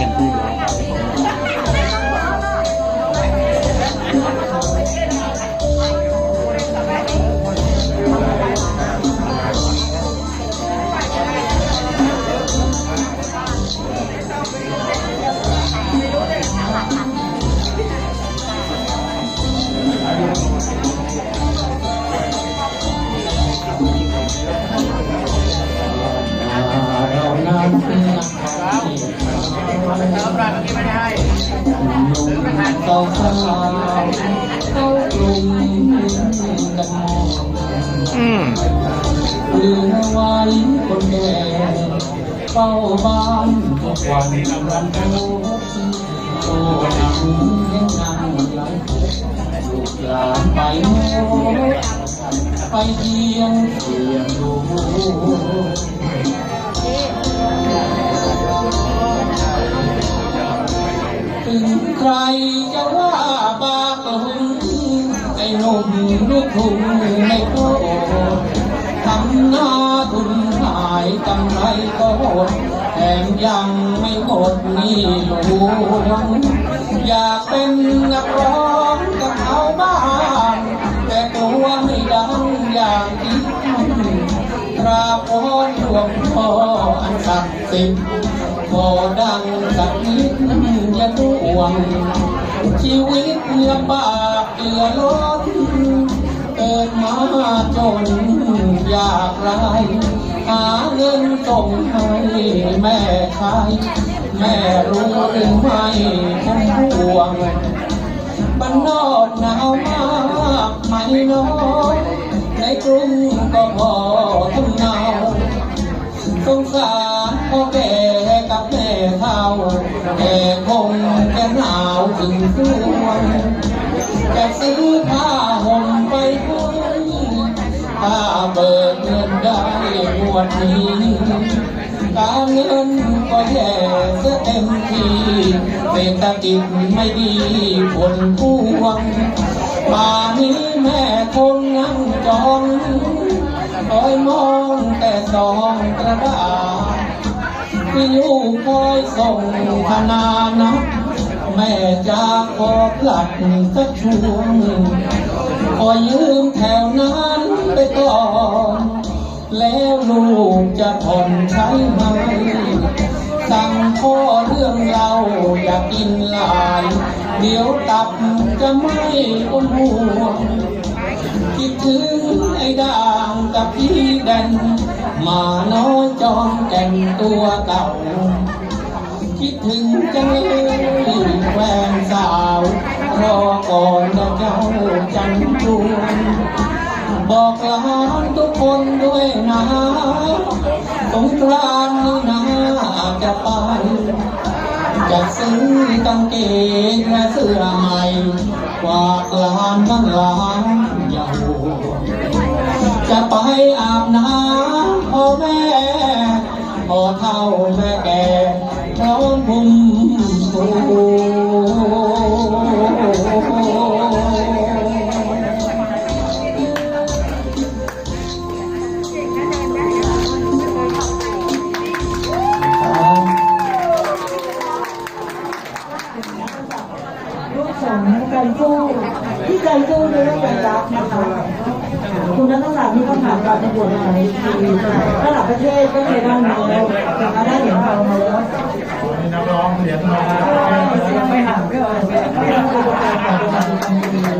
ต็ องอืมเหลือไว้คนแก่เฝ้าบ้านทุกวันรันทุกโอ้หนังยังนั่งหลังลูกหลานไปโน่ไปเที่ยงเที่ยงดู ใครจะว่าบาปหงไอ้หนุ่มลูกทุ่งไม่โทษทำหน้าทุนหายกำไรก็หดแถมยังไม่หมดหนี่หลวงอยากเป็นนักร้องกับเขาบ้างแต่กลัวไม่ดังอย่างที่ท่านกราบขอหลวงพ่ออันศักดิ์สิทธิ์ พอดังสักนิดอย่าห่วง ชีวิตลำบากเหลือล้นเกิดมาจนอยากไรหาเงินส่งให้แม่ใช้แม่รู้หรือไม่ผมห่วงบ้านนอกหนาวมากไม่น้อยในกรุงก็พอทำเนาสงสารพ่อแก่ แก่คงจะหนาวถึงสวงจะซื้อผ้าห่มไปให้ถ้าเบิกเงินได้งวดนี้การเงินก็แย่เสียเต็มทีเศรษฐกิจไม่ดีผลพวงป่านี้แม่คงนั่งจองคอยมองแต่สองกระดาษ ที่ลูกคอยส่งขนานะแม่จะขอผลัดสักช่วงขอยืมแถวนั้นไปก่อน แล้วลูกจะผ่อนใช้ไหม สั่งพ่อเรื่องเราอยากกินหลาย เดี๋ยวตับจะไม่อมห่วงคิดถึงไอ้ด่างกับพี่แดนมาน้อยจอมแก่นตัวเก่า คิดถึงจังเลยแฟนสาว รอก่อนนะเจ้าจันทรวงบอกลาทุกคนด้วยนะสงกรานต์นี้นะจะไป จะซื้อกางเกงและเสื้อใหม่ฝากหลานทั้งหลานอย่าห่วงจะไปอาบน้ำพ่อแม่พ่อเท่าแม่แก่พร้อมพุ่มสู รื่องใจรักนะคะคุณนัทศักดิ์นี่ก็ผ่านการประกวดมาหลายทีระดับประเทศก็เคยได้มาแล้วมาได้เหรียญทองมาแล้วนักร้องเหรียญทองเสียงไม่ห่างไม่ห่างไม่อ่อน